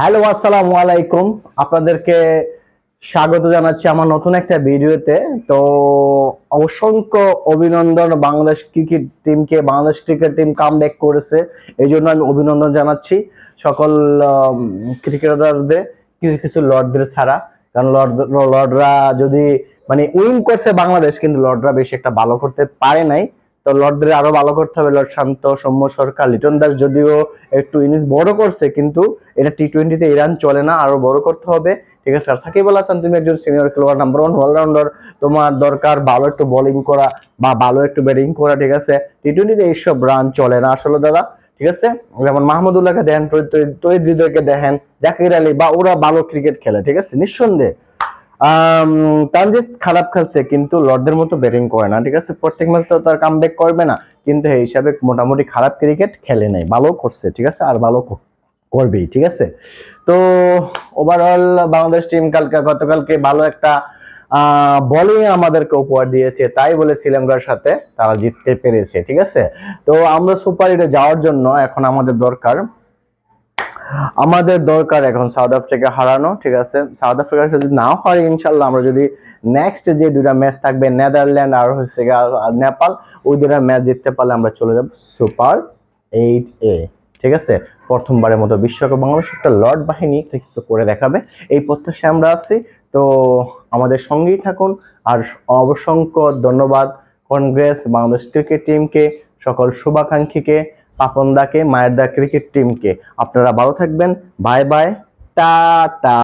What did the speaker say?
Hello, আসসালামু আলাইকুম। আপনাদেরকে স্বাগত জানাচ্ছি আমার নতুন একটা ভিডিওতে। তো, অসংখ্য অভিনন্দন বাংলাদেশ ক্রিকেট টিমকে, Bangladesh cricket team come back করেছে। এই জন্য আমি অভিনন্দন জানাচ্ছি সকল ক্রিকেটারদের, কিছু কিছু লর্ডদের ছাড়া। কারণ লর্ড, লর্ডরা যদি মানে উইন করছে বাংলাদেশ, কিন্তু লর্ডরা বেশি একটা ভালো করতে পারে নাই। তো লর্ডদের আরও ভালো করতে হবে। লর্ড শান্ত, সৌম্য, সরকার, লিটন দাস যদিও একটু ইনিংস বড় করছে, কিন্তু এটা টি টোয়েন্টিতে ইরান চলে না, আরও বড় করতে হবে। ঠিক আছে, আর সাকিব আল তুমি একজন সিনিয়র খেলোয়াড় নাম্বার ওয়ান অলরাউন্ডার তোমার দরকার ভালো একটু বোলিং করা বা ভালো একটু ব্যাটিং করা, ঠিক আছে? টি টোয়েন্টিতে এইসব রান চলে না আসলে দাদা, ঠিক আছে? যেমন মাহমুদুল্লাহকে দেখেন, তৈদ হৃদয়কে দেখেন, জাকির আলী বা ওরা ভালো ক্রিকেট খেলে, ঠিক আছে? নিঃসন্দেহে। আম, তানজিদ খারাপ খেলছে কিন্তু লর্ডদের মতো ব্যাটিং করে না ঠিক আছে? প্রত্যেক ম্যাচ তো তার কাম করবে না কিন্তু এই হিসাবে মোটামুটি খারাপ ক্রিকেট খেলে নাই ভালো করছে ঠিক আছে? আর ভালো করবেই ঠিক আছে? তো ওভারঅল বাংলাদেশ টিম কালকে গতকালকে ভালো একটা বোলিং আমাদেরকে উপহার দিয়েছে তাই বলে শ্রীলঙ্কার সাথে তারা জিততে পেরেছে ঠিক আছে? তো আমরা সুপার হিটে যাওয়ার জন্য এখন আমাদের দরকার আমাদের দরকার এখন সাউথ আফ্রিকা হারানো, ঠিক আছে? সাউথ আফ্রিকা যদি নাও হারি ইনশাল্লাহ আমরা যদি নেক্সট যে দুটা ম্যাচ থাকবে, নেদারল্যান্ড আর হচ্ছে নেপাল, ওই দুটা ম্যাচ জিততে পারলে আমরা চলে যাব সুপার এইট এ, ঠিক আছে? প্রথমবারের মতো বিশ্বকাপ বাংলাদেশ একটা লর্ড বাহিনী কিছু করে দেখাবে। এই প্রত্যাশায় আমরা আছি। তো আমাদের সঙ্গেই থাকুন। আর অসংখ্য ধন্যবাদ। কংগ্রেস, বাংলাদেশ ক্রিকেট টিমকে, সকল শুভাকাঙ্ক্ষীকে। পাপনদাকে মায়ের দা ক্রিকেট টিমকে আপনারা ভালো থাকবেন। Bye bye tata.